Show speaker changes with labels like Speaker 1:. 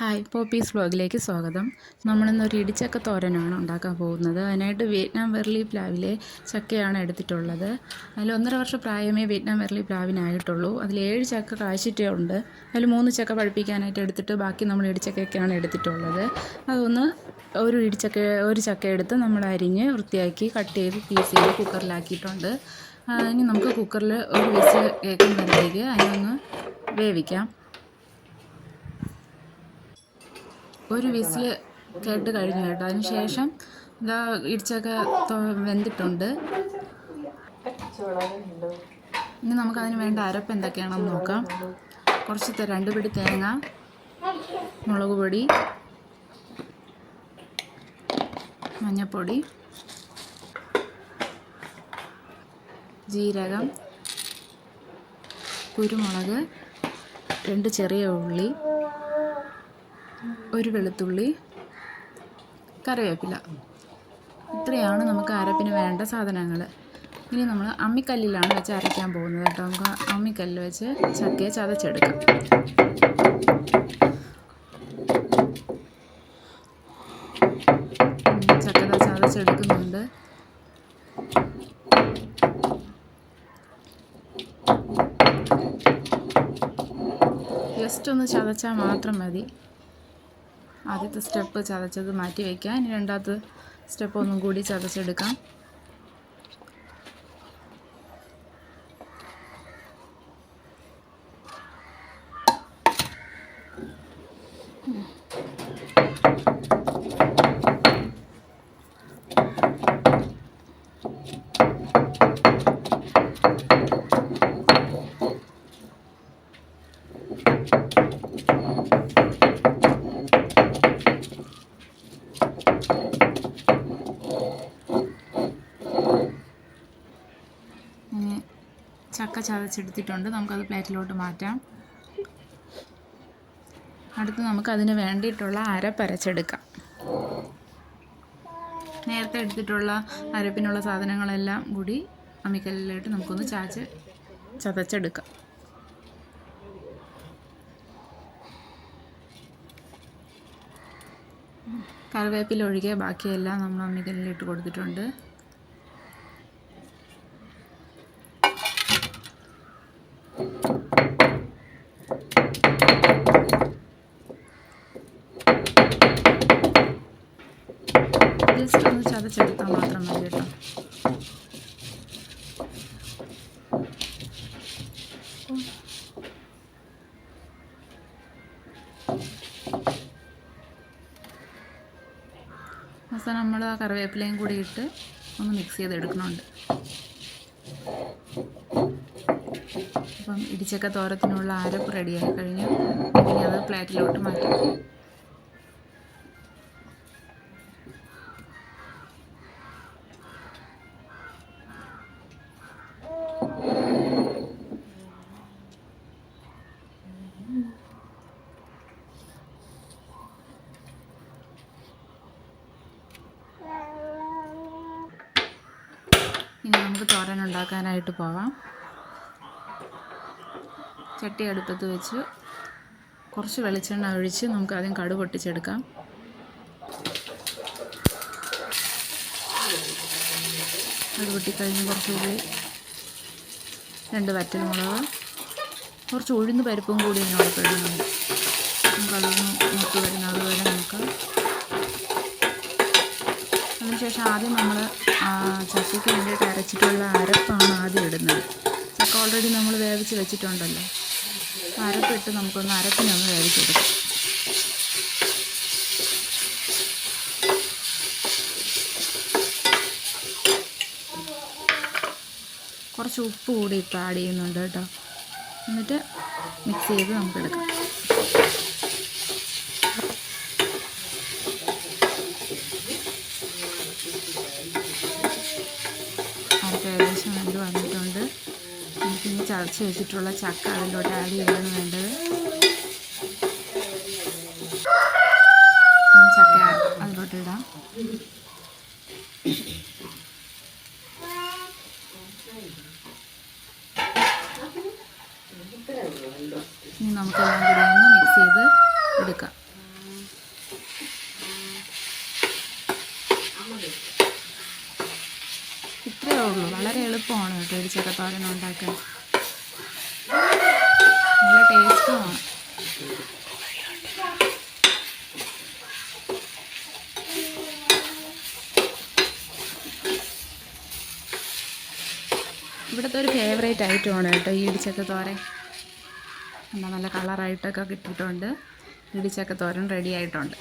Speaker 1: Hi Popees വ്ലോഗിലേക്ക് സ്വാഗതം. നമ്മളിന്നൊരു ഇടിച്ചക്ക തോരനാണ് ഉണ്ടാക്കാൻ പോകുന്നത്. അതിനായിട്ട് വിയറ്റ്നാം വെർലി പ്ലാവിലെ ചക്കയാണ് എടുത്തിട്ടുള്ളത്. അതിൽ ഒന്നര വർഷം പ്രായമേ വിയറ്റ്നാം വെർലി പ്ലാവിനായിട്ടുള്ളൂ. അതിൽ ഏഴ് ചക്ക കാഴ്ചിട്ടേ ഉണ്ട്. അതിൽ മൂന്ന് ചക്ക പഴുപ്പിക്കാനായിട്ട് എടുത്തിട്ട് ബാക്കി നമ്മൾ ഇടിച്ചക്കയൊക്കെയാണ് എടുത്തിട്ടുള്ളത്. അതൊന്ന് ഒരു ഇടിച്ചക്ക ഒരു ചക്ക എടുത്ത് നമ്മൾ അരിഞ്ഞ് വൃത്തിയാക്കി കട്ട് ചെയ്ത് പീസ് ചെയ്ത് കുക്കറിലാക്കിയിട്ടുണ്ട് ഇനി നമുക്ക് കുക്കറിൽ ഒരു വിസിൽ കേൾക്കുമ്പോഴത്തേക്ക് അതിനൊന്ന് വേവിക്കാം. ഒരു വിസിൽ കേട്ട് കഴിഞ്ഞു കേട്ടോ. അതിന് ശേഷം ഇതാ ഇടിച്ചൊക്കെ വെന്തിട്ടുണ്ട്. ഇനി നമുക്കതിന് വേണ്ട അരപ്പ് എന്തൊക്കെയാണെന്ന് നോക്കാം. കുറച്ച് രണ്ട് പിടി തേങ്ങ മുളക് പൊടി മഞ്ഞൾപ്പൊടി ജീരകം കുരുമുളക് രണ്ട് ചെറിയ ഉള്ളി ഒരു വെളുത്തുള്ളി കറിവേപ്പില. ഇത്രയാണ് നമുക്ക് അരപ്പിന് വേണ്ട സാധനങ്ങൾ ഇനി നമ്മൾ അമ്മിക്കല്ലിലാണ് വെച്ച് അരയ്ക്കാൻ പോകുന്നത് കേട്ടോ. നമുക്ക് അമ്മിക്കല്ലിൽ വെച്ച് ചക്കയെ ചതച്ചെടുക്കാം. ചക്ക ചതച്ചെടുക്കുന്നുണ്ട്. ജസ്റ്റ് ഒന്ന് ചതച്ചാൽ മാത്രം മതി. ആദ്യത്തെ സ്റ്റെപ്പ് ചതച്ചത് മാറ്റി വയ്ക്കാം ഇനി രണ്ടാമത്തെ സ്റ്റെപ്പ് ഒന്നും കൂടി ചതച്ചെടുക്കാം. ഇനി ചക്ക ചതച്ചെടുത്തിട്ടുണ്ട്. നമുക്കത് പ്ലേറ്റിലോട്ട് മാറ്റാം. അടുത്ത് നമുക്ക് അതിന് വേണ്ടിയിട്ടുള്ള അരപ്പരച്ചെടുക്കാം നേരത്തെ എടുത്തിട്ടുള്ള അരപ്പിനുള്ള സാധനങ്ങളെല്ലാം കൂടി അമ്മിക്കല്ലിലായിട്ട് നമുക്കൊന്ന് ചാച്ച് ചതച്ചെടുക്കാം. കറിവേപ്പില ഒഴികെ ബാക്കിയെല്ലാം നമ്മൾ അമ്മിക്കല്ലിലിട്ട് കൊടുത്തിട്ടുണ്ട്. ജസ്റ്റ് ഒന്ന് ചതച്ചെടുത്താൽ മാത്രം മതി കേട്ടോ. അവസാനം നമ്മൾ ആ കറിവേപ്പിലയും കൂടി ഇട്ട് ഒന്ന് മിക്സ് ചെയ്തെടുക്കണുണ്ട് അപ്പം ഇടിച്ചക്ക തോരത്തിനുള്ള അരപ്പ് റെഡിയായി കഴിഞ്ഞു. ഇനി അത് പ്ലേറ്റിലോട്ട് മാറ്റാം. നമുക്ക് തോരൻ ഉണ്ടാക്കാനായിട്ട് പോവാം. ചട്ടി അടുപ്പത്ത് വെച്ച് കുറച്ച് വെളിച്ചെണ്ണ ഒഴിച്ച് നമുക്ക് ആദ്യം കടു പൊട്ടിച്ചെടുക്കാം. കടു പൊട്ടിക്കഴിഞ്ഞ് കുറച്ച് ഉള്ളി രണ്ട് വറ്റൽമുളക് കുറച്ച് ഉഴുന്ന് പരിപ്പും കൂടി ഇതിനോടൊപ്പം ഇടുന്നുണ്ട് നമുക്കതൊന്ന് മൂത്ത് വരുന്ന അതുവരെ നോക്കാം. അതിനുശേഷം ആദ്യം നമ്മൾ ചക്കയ്ക്ക് വേണ്ടിയിട്ട് അരച്ചിട്ടുള്ള അരപ്പാണ് ആദ്യം ഇടുന്നത്. ചക്ക ഓൾറെഡി നമ്മൾ വേവിച്ച് വെച്ചിട്ടുണ്ടല്ലോ. അരപ്പിട്ട് നമുക്കൊന്ന് അരപ്പിനൊന്ന് വേവിച്ചെടുക്കാം. കുറച്ച് ഉപ്പ് കൂടി ഇപ്പോൾ ആഡ് ചെയ്യുന്നുണ്ട് കേട്ടോ. എന്നിട്ട് മിക്സ് ചെയ്ത് നമുക്ക് നമുക്കെടുക്കാം ചതച്ച് വെച്ചിട്ടുള്ള ചക്ക അതിലോട്ട് ആഡ് ചെയ്യാണ് വേണ്ടത്. ചക്ക അതിലോട്ട് ഇടാം. ഇനി നമുക്കെല്ലാം കൂടി ഒന്ന് മിക്സ് ചെയ്ത് എടുക്കാം. ഇത്രയേ ഉള്ളൂ. വളരെ എളുപ്പമാണ് കേട്ടോ ഒരു ചക്കത്തോരൻ ഉണ്ടാക്കാൻ. ടേസ്റ്റുമാണ് ഇവിടുത്തെ ഒരു ഫേവറേറ്റ് ഐറ്റമാണ് കേട്ടോ ഈ ഇടിച്ചക്ക തോരൻ. എന്താ നല്ല കളറായിട്ടൊക്കെ കിട്ടിയിട്ടുണ്ട്. ഇടിച്ചക്ക തോരൻ റെഡി ആയിട്ടുണ്ട്.